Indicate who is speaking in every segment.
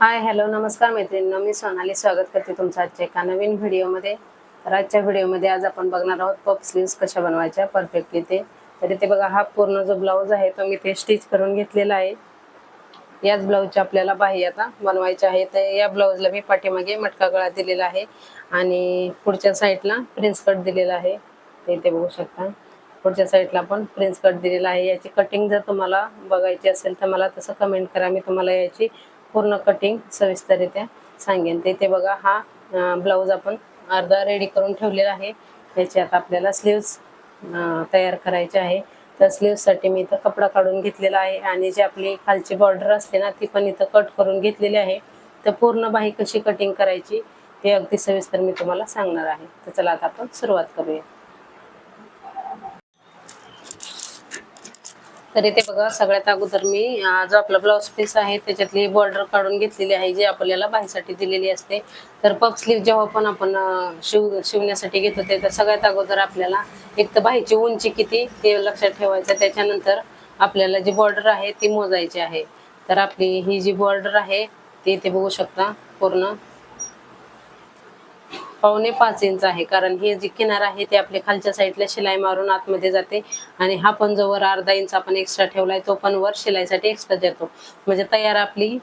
Speaker 1: Hi hello नमस्कार मैत्रिणींनो. मी सोनाली स्वागत करते तुमचं आजच्या एका नवीन व्हिडिओमध्ये. तर आजच्या व्हिडिओमध्ये आज आपण बघणार आहोत पप स्लीव्स कशा बनवायच्या परफेक्टली ते तर इथे बघा हा पूर्ण जो ब्लाऊज आहे तो मी ते स्टिच करून घेतलेला आहे. याच ब्लाऊजच्या आपल्याला बाही आता बनवायचे आहे. तर या ब्लाऊजला मी पाठीमागे मटका गळा दिलेला आहे आणि पुढच्या साईडला प्रिन्स कट दिलेला आहे. ते इथे बघू शकता. पुढच्या साईडला पण प्रिन्स कट दिलेला आहे. याची कटिंग जर तुम्हाला बघायची असेल तर मला तसं कमेंट करा. मी तुम्हाला याची पूर्ण कटिंग सविस्तररित्या सांगेन. ते बघा हा ब्लाऊज आपण अर्धा रेडी करून ठेवलेला आहे. याची आता आपल्याला स्लीव्स तयार करायचे आहे. तर स्लीव्ससाठी मी इथं कपडा काढून घेतलेला आहे आणि जी आपली खालची बॉर्डर असते ना ती पण इथं कट करून घेतलेली आहे. तर पूर्ण बाही कशी कटिंग करायची हे अगदी सविस्तर मी तुम्हाला सांगणार आहे. तर चला आता आपण सुरुवात करूया. तर इथे बघा सगळ्यात अगोदर मी जो आपला ब्लाऊज पीस आहे त्याच्यातली बॉर्डर काढून घेतलेली आहे जी आपल्याला बाहीसाठी दिलेली असते. तर पप स्लीव जेव्हा पण आपण शिव शिवण्यासाठी घेत होते तर सगळ्यात अगोदर आपल्याला एक तर बाहीची उंची किती ते लक्षात ठेवायचं. त्याच्यानंतर आपल्याला जी बॉर्डर आहे ती मोजायची आहे. तर आपली ही जी बॉर्डर आहे ती इथे बघू शकता पूर्ण. पावणे पाच इंच आहे. कारण हे जी किनार आहे ते आपल्या खालच्या साईडला शिलाई मारून आतमध्ये जाते. आणि हा पण जो वर अर्धा इंच आपण एक्स्ट्रा ठेवलाय तो पण वर शिलाईसाठी एक्स्ट्रा देतो. म्हणजे तयार आपली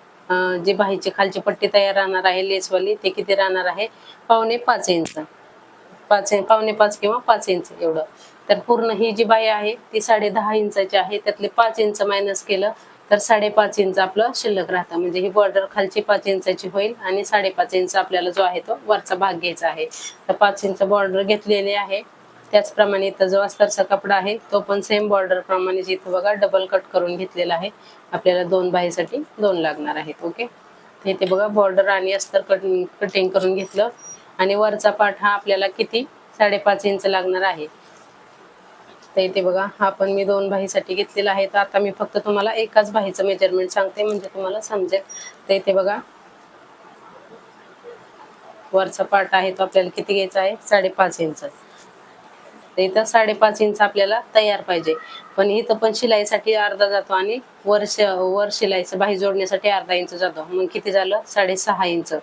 Speaker 1: जी बाहीची खालची पट्टी तयार राहणार आहे लेसवाली ते किती राहणार आहे? पावणे पाच इंच. पाच पावणे पाच किंवा पाच इंच एवढं. तर पूर्ण ही जी बाई आहे ती साडे दहा इंचाची आहे. त्यातले पाच इंच मायनस केलं तर साडेपाच इंच आपलं शिल्लक राहतं. म्हणजे ही बॉर्डर खालची पाच इंचाची होईल आणि साडेपाच इंच आपल्याला जो आहे तो वरचा भाग घ्यायचा आहे. तर पाच इंच बॉर्डर घेतलेली आहे. त्याचप्रमाणे इथं जो अस्तरचा कपडा आहे तो पण सेम बॉर्डर प्रमाणे इथं बघा डबल कट करून घेतलेला आहे. आपल्याला दोन बाहीसाठी दोन लागणार आहेत ओके तर इथे बघा बॉर्डर आणि अस्तर कट कटिंग करून घेतलं. आणि वरचा पाठ हा आपल्याला किती? साडेपाच इंच लागणार आहे. तर इथे बघा. हा पण मी दोन भाईसाठी घेतलेला आहे. तर आता मी फक्त तुम्हाला एकाच भाईचं मेजरमेंट सांगते. म्हणजे तुम्हाला समजेल. तर इथे बघा. वरचा पार्ट आहे तो आपल्याला किती घ्यायचा आहे? साडेपाच इंच तर इथं साडेपाच इंच आपल्याला तयार पाहिजे. पण इथं पण शिलाईसाठी अर्धा जातो आणि वर श वर शिलाईचं बाही जोडण्यासाठी अर्धा इंच जातो. मग किती झालं? साडेसहा इंच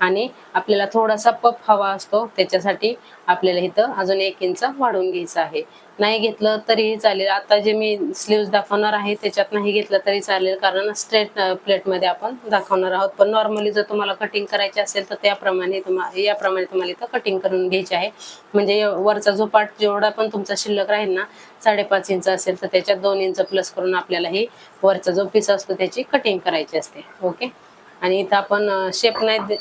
Speaker 1: आणि आपल्याला थोडासा पफ हवा असतो. त्याच्यासाठी आपल्याला इथं अजून एक इंच वाढवून घ्यायचं आहे. नाही घेतलं तरीही चालेल. आता जे मी स्लीव्ज दाखवणार आहे त्याच्यात नाही घेतलं तरी चालेल. कारण स्ट्रेट प्लेटमध्ये आपण दाखवणार आहोत. पण नॉर्मली जर तुम्हाला कटिंग करायची असेल तर त्याप्रमाणे तुम्हाला याप्रमाणे तुम्हाला इथं कटिंग करून घ्यायची आहे. म्हणजे वरचा जो पार्ट जेवढा पण तुमचा शिल्लक राहील ना साडेपाच इंच असेल तर त्याच्यात दोन इंच प्लस करून आपल्याला ही वरचा जो पीस असतो त्याची कटिंग करायची असते. ओके आणि इथं आपण शेप नाही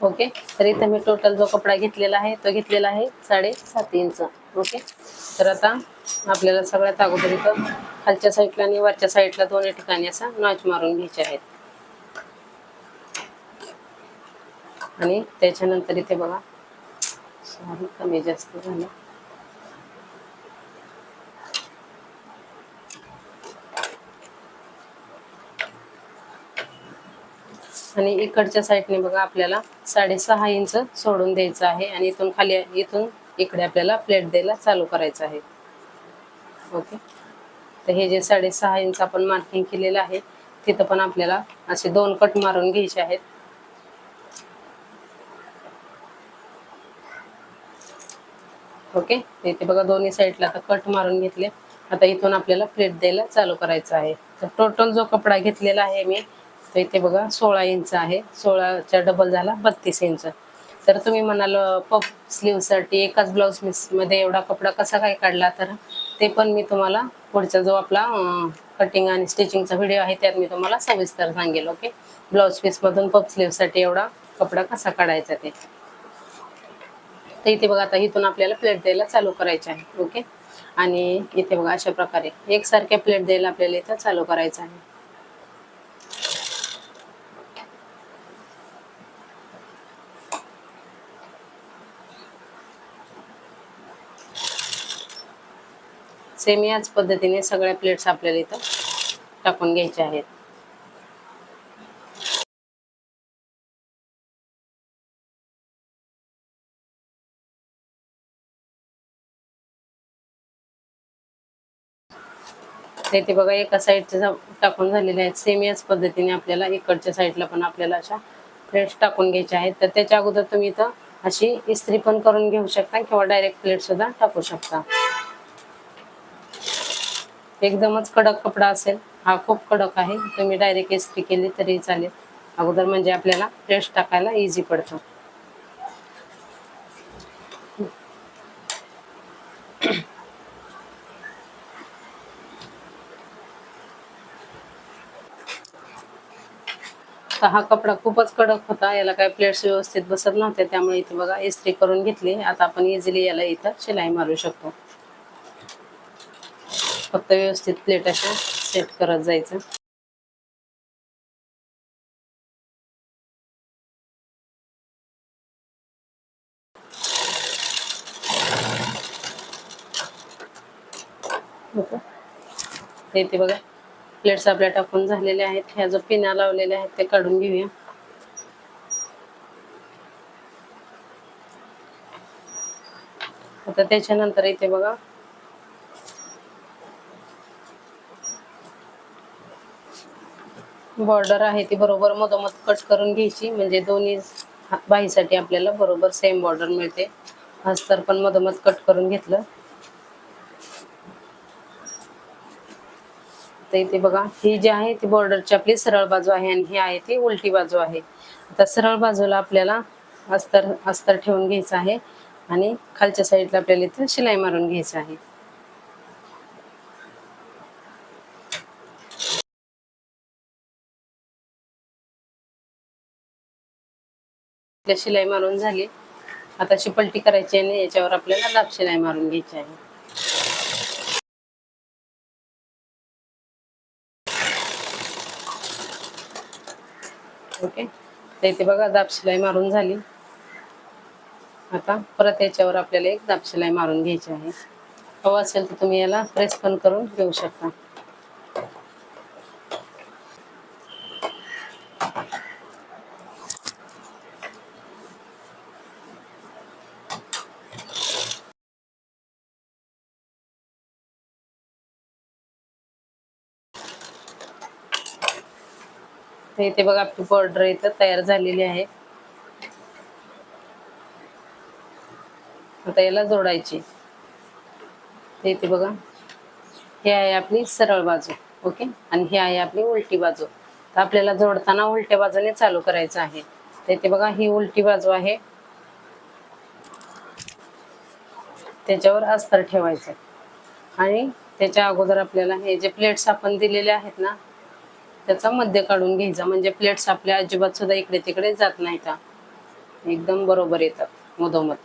Speaker 1: ओके? तर इथं मी टोटल जो कपडा घेतलेला आहे तो घेतलेला आहे साडेसात इंच. ओके? तर आता आपल्याला सगळ्यात अगोदर इथं खालच्या साईडला आणि वरच्या साईडला दोन्ही ठिकाणी असा नॉच मारून घ्यायचे आहेत. आणि त्याच्यानंतर इथे बघा सॉरी कमी जास्त झालं. आणि इकडच्या साईडने बघा आपल्याला साडेसहा इंच सोडून द्यायचं आहे आणि इथून खाली इथून इकडे आपल्याला प्लेट द्यायला चालू करायचं आहे. ओके. तर हे जे साडेसहा इंच आपण मार्किंग केलेलं आहे तिथं पण आपल्याला असे दोन कट मारून घ्यायचे आहेत. ओके. इथे बघा दोन्ही साईडला आता कट मारून घेतले. आता इथून आपल्याला प्लेट द्यायला चालू करायचं आहे. तर टोटल जो कपडा घेतलेला आहे मी तर इथे बघा सोळा इंच आहे. सोळाच्या डबल झाला बत्तीस इंच तर तुम्ही म्हणाल पप स्लीवसाठी एकाच ब्लाऊजमध्ये एवढा कपडा कसा काय काढला? तर ते पण मी तुम्हाला पुढचा जो आपला कटिंग आणि स्टिचिंगचा व्हिडिओ आहे त्यात मी तुम्हाला सविस्तर सांगेल ओके ब्लाऊज पीसमधून पप स्लीवसाठी एवढा कपडा कसा काढायचा ते. तर इथे बघा आता इथून आपल्याला प्लेट द्यायला चालू करायचे आहे ओके आणि इथे बघा अशा प्रकारे एकसारख्या प्लेट द्यायला आपल्याला इथं चालू करायचं आहे. सेम याच पद्धतीने सगळ्या प्लेट्स आपल्याला इथं टाकून घ्यायच्या आहेत. ते बघा एका साईडचे टाकून झालेले आहेत. सेम याच पद्धतीने आपल्याला इकडच्या साईडला पण आपल्याला अशा प्लेट्स टाकून घ्यायच्या आहेत. तर त्याच्या अगोदर तुम्ही इथं अशी इस्त्री पण करून घेऊ शकता किंवा डायरेक्ट प्लेट सुद्धा टाकू शकता. एकदमच कडक कपडा असेल. हा खूप कडक आहे. तुम्ही डायरेक्ट इस्त्री केली तरी चालेल. अगोदर म्हणजे आपल्याला प्लेट्स टाकायला इझी पडतो. तर हा कपडा खूपच कडक होता. याला काय प्लेट्स व्यवस्थित बसत नव्हते. त्यामुळे इथे बघा इस्त्री करून घेतली. आता आपण इझिली याला इथं शिलाई मारू शकतो. फक्त व्यवस्थित प्लेट असे सेट करत जायचं. ते बघा. प्लेट्स आपल्या टाकून झालेल्या आहेत. ह्या जो पिना लावलेल्या आहेत ते काढून घेऊया. आता त्याच्यानंतर इथे बघा. बॉर्डर आहे ती बरोबर मधोमध कट करून घ्यायची. म्हणजे दोन्ही हा- बाहीसाठी आपल्याला बरोबर सेम बॉर्डर मिळते. अस्तर पण मधोमध कट करून घेतलं. तर इथे बघा ही जी आहे ती बॉर्डरची आपली सरळ बाजू आहे आणि ही आहे ती उलटी बाजू आहे. आता सरळ बाजूला आपल्याला अस्तर अस्तर ठेवून घ्यायचं आहे. आणि खालच्या साईडला आपल्याला इथे शिलाई मारून घ्यायचं आहे. आपल्या शिलाई मारून झाली. आता अशी पलटी करायची आणि याच्यावर आपल्याला दाब शिलाई मारून घ्यायची आहे. ओके. तर इथे बघा दाब शिलाई मारून झाली. आता परत याच्यावर आपल्याला एक दाब शिलाई मारून घ्यायची आहे. हवं असेल तर तुम्ही याला प्रेस पण करून घेऊ शकता. तर इथे बघा आपली बॉर्डर इथं तयार झालेली आहे. आता याला जोडायची. इथे बघा. हे आहे आपली सरळ बाजू ओके? आणि ही आहे आपली उलटी बाजू. तर आपल्याला जोडताना उलट्या बाजूने चालू करायचं आहे. तर इथे बघा ही उलटी बाजू आहे. त्याच्यावर अस्तर ठेवायचं. आणि त्याच्या अगोदर आपल्याला हे जे प्लेट्स आपण दिलेले आहेत ना त्याचा मध्य काढून घ्यायचा. म्हणजे प्लेट्स आपल्या अजिबात सुद्धा इकडे तिकडे जात नाहीत. का एकदम बरोबर येतात मधोमध.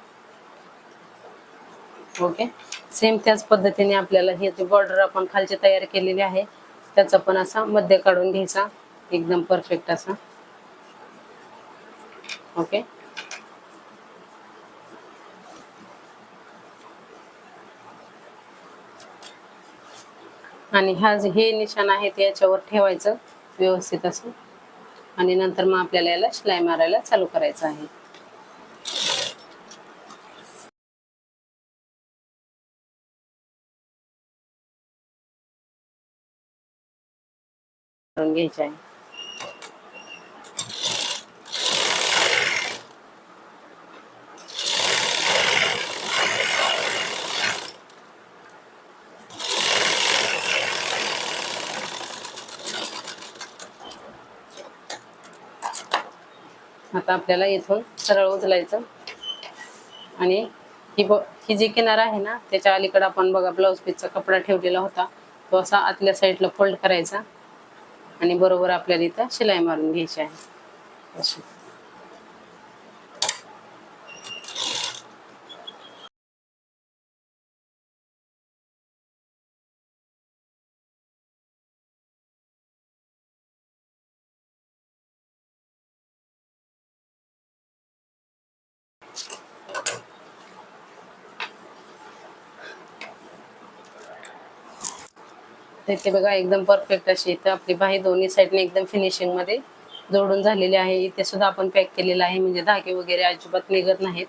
Speaker 1: ओके सेम त्याच पद्धतीने आपल्याला हे जे बॉर्डर आपण खालची तयार केलेली आहे त्याचा पण असा मध्य काढून घ्यायचा. एकदम परफेक्ट असा. ओके आणि हा हे निशाण आहे ते याच्यावर ठेवायचं. व्यवस्थित असं आणि नंतर मग आपल्याला याला शिलाई मारायला चालू करायचं आहे. करून घ्यायचे आहे. आता आपल्याला इथून सरळ उचलायचं. आणि ही ब ही जी किनार आहे ना त्याच्या अलीकडे आपण बघा ब्लाऊज पीसचा कपडा ठेवलेला होता. तो असा आतल्या साईडला फोल्ड करायचा. आणि बरोबर आपल्याला इथं शिलाई मारून घ्यायची आहे. अशी. इथे बघा एकदम परफेक्ट अशी इथं आपली बाही दोन्ही साईडने एकदम फिनिशिंगमध्ये जोडून झालेली आहे. इथे सुद्धा आपण पॅक केलेलं आहे. म्हणजे धागे वगैरे अजिबात निघत नाहीत.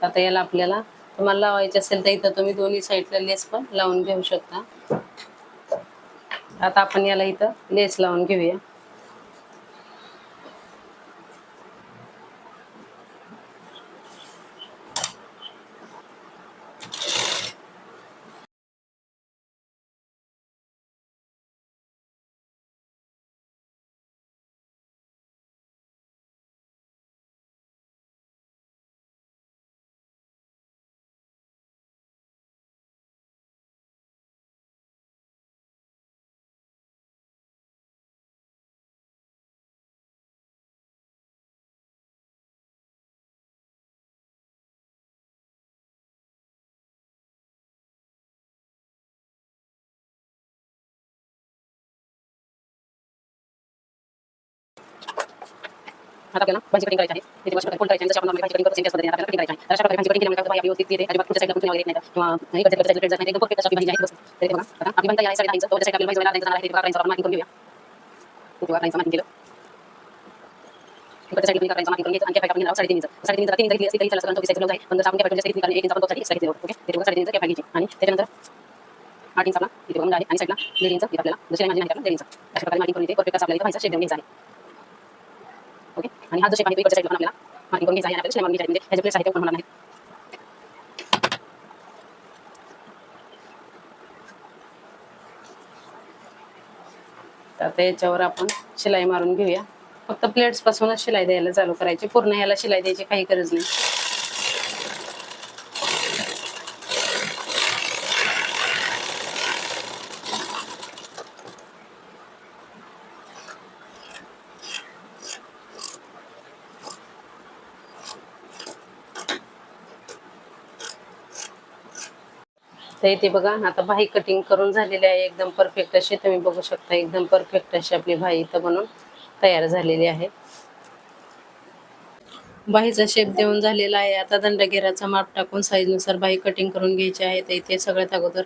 Speaker 1: आता याला आपल्याला तुम्हाला लावायचे असेल तर इथं तुम्ही दोन्ही साईडला लेस पण लावून घेऊ शकता. आता आपण याला इथं लेस लावून घेऊया. आता आपल्याला भाजी कटिंग करायची आहे. त्याची भाजी करायची जशी आपण भाजी कटिंग करतो त्याच आपल्याला कटिंग करायची आहे. अशा प्रकारे भाजी म्हणजे कटिंग केल्यामुळे काय व्यवस्थित येते अजिबात पुढच्या साईडला कुठे वगैरे नाही किंवा इकडच्या इकडच्या साईडला नाही एकदम परफेक्ट अशी भाजी आहे बस तरी बघा आता आपली बनता आहे साडे दहा साईडला आपल्याला भाजी जाणार आहे ते आपण मार्किंग करून घेऊया किती वाकरांचं मार्किंग केलं इकडच्या साईडला करायचं मार्किंग करून घ्यायचं आणि कॅप आपण घेणार साडेतीन इंच साडेतीन इंच तीन जरी घेतली तरी चालेल चौतीस ब्लाउज आहे पण जर आपण कॅप जास्त घेतली कारण एक इंच आपण तो साठी एक्स्ट्रा ओके ते साडेतीन इंच कॅप घ्यायची आणि त्याच्यानंतर आठ इंच आपला इथे बघा आहे आणि साईडला दीड इंच आपल्याला दुसऱ्या माझी नाही दीड इंच अशा प्रकारे मार्किंग करून इथे परफेक्ट आपल्याला भाजीचा शेप देऊन आहे ओके? आणि हा जो शेप आहे तो इकडच्या साईडला पण आपल्याला मार्किंग करून घ्यायचा आहे आपल्याला शिलाई मारून घ्यायची आहे. म्हणजे ह्याचे प्लेस आहे ते पण होणार नाही तर त्याच्यावर आपण शिलाई मारून घेऊया. फक्त प्लेट्सपासूनच शिलाई द्यायला चालू करायची. पूर्ण याला शिलाई द्यायची काही गरज नाही. तर इथे बघा. आता भाई कटिंग करून झालेली आहे. एकदम परफेक्ट अशी तुम्ही बघू शकता. एकदम परफेक्ट अशी आपली भाई इथं बनून तयार झालेली आहे. बाहीचा शेप देऊन झालेला आहे. आता दंडघेराचा माप टाकून साईजनुसार बाही कटिंग करून घ्यायची आहे तर इथे सगळ्यात अगोदर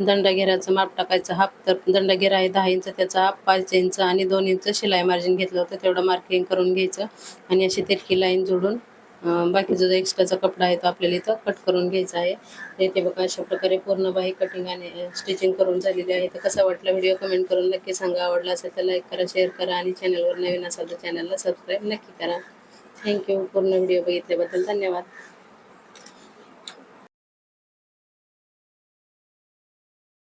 Speaker 1: दंडघेराचं माप टाकायचं हाफ. तर दंडघेरा आहे दहा इंच त्याचा हाफ पाच इंच आणि दोन इंच शिलाई मार्जिन घेतलं होतं. तेवढं मार्किंग करून घ्यायचं आणि अशी तिरकी लाईन जोडून बाकीचा जो एक्स्ट्राचा कपडा आहे तो आपल्याला इथं कट करून घ्यायचा आहे. इथे बघा अशा प्रकारे पूर्ण बाही कटिंग आणि स्टिचिंग करून झालेली आहे. तर कसा वाटला व्हिडिओ कमेंट करून नक्की सांगा. आवडला असेल तर लाईक करा शेअर करा आणि चॅनलवर नवीन असाल तर चॅनलला सबस्क्राईब नक्की करा. थँक्यू पूर्ण व्हिडिओ बघितल्याबद्दल धन्यवाद.